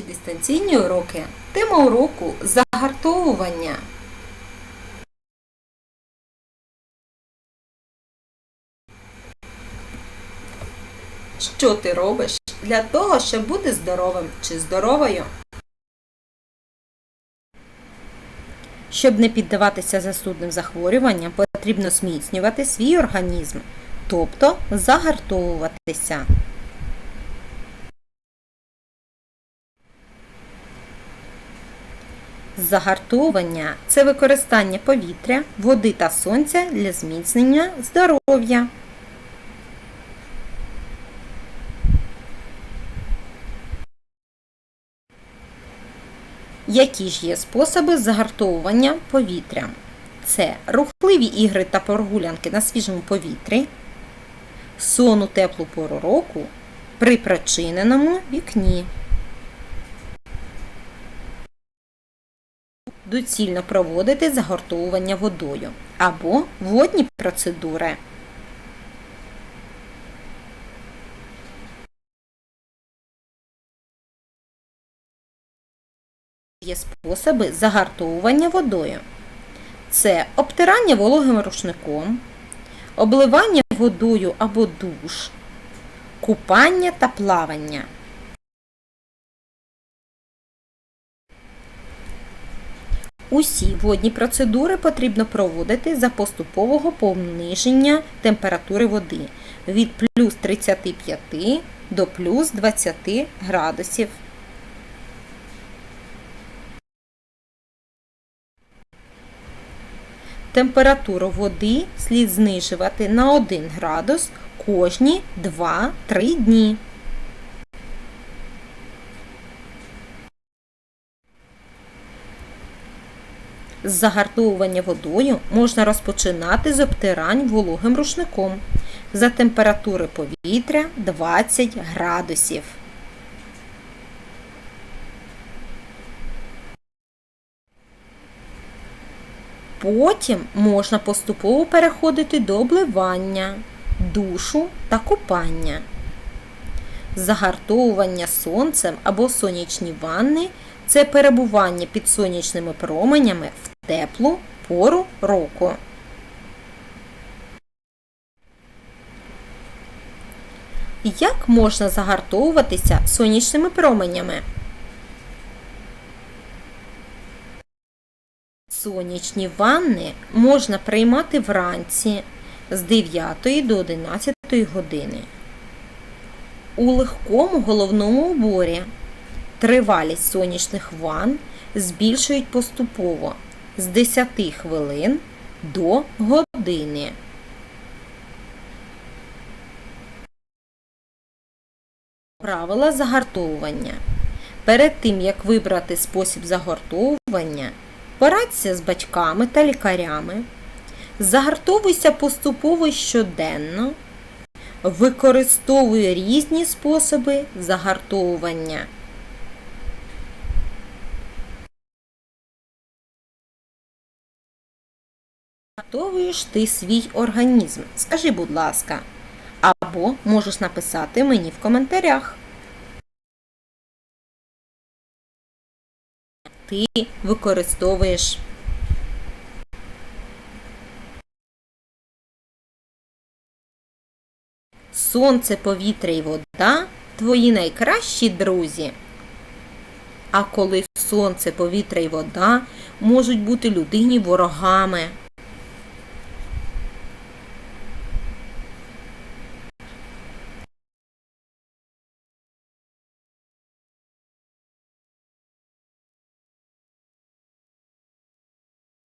Наші дистанційні уроки. Тема уроку загартовування. Що ти робиш для того, щоб бути здоровим чи здоровою? Щоб не піддаватися застудним захворюванням, потрібно зміцнювати свій організм, тобто загартовуватися. Загартовування це використання повітря, води та сонця для зміцнення здоров'я. Які ж є способи загартовування повітря? Це рухливі ігри та прогулянки на свіжому повітрі, сон у теплу пору року при прочиненому вікні. Доцільно проводити загортовування водою або водні процедури. Є способи загартовування водою. Це обтирання вологим рушником, обливання водою або душ, купання та плавання. Усі водні процедури потрібно проводити за поступового пониження температури води від плюс 35 до плюс 20 градусів. Температуру води слід знижувати на 1 градус кожні 2-3 дні. Загартовування водою можна розпочинати з обтирань вологим рушником за температури повітря 20 градусів. Потім можна поступово переходити до обливання, душу та купання. Загартовування сонцем або сонячні ванни це перебування під сонячними променями в теплу пору року. Як можна загартовуватися сонячними променями? Сонячні ванни можна приймати вранці з 9 до 11 години. У легкому головному уборі тривалість сонячних ванн збільшують поступово з 10 хвилин до години. Правила загартовування. Перед тим, як вибрати спосіб загортовування, порадься з батьками та лікарями. Загартовуйся поступово щоденно. Використовуй різні способи загартовування. Загартовуєш ти свій організм. Скажи, будь ласка, або можеш написати мені в коментарях. Ти використовуєш сонце, повітря і вода твої найкращі друзі. А коли сонце, повітря і вода можуть бути людині ворогами.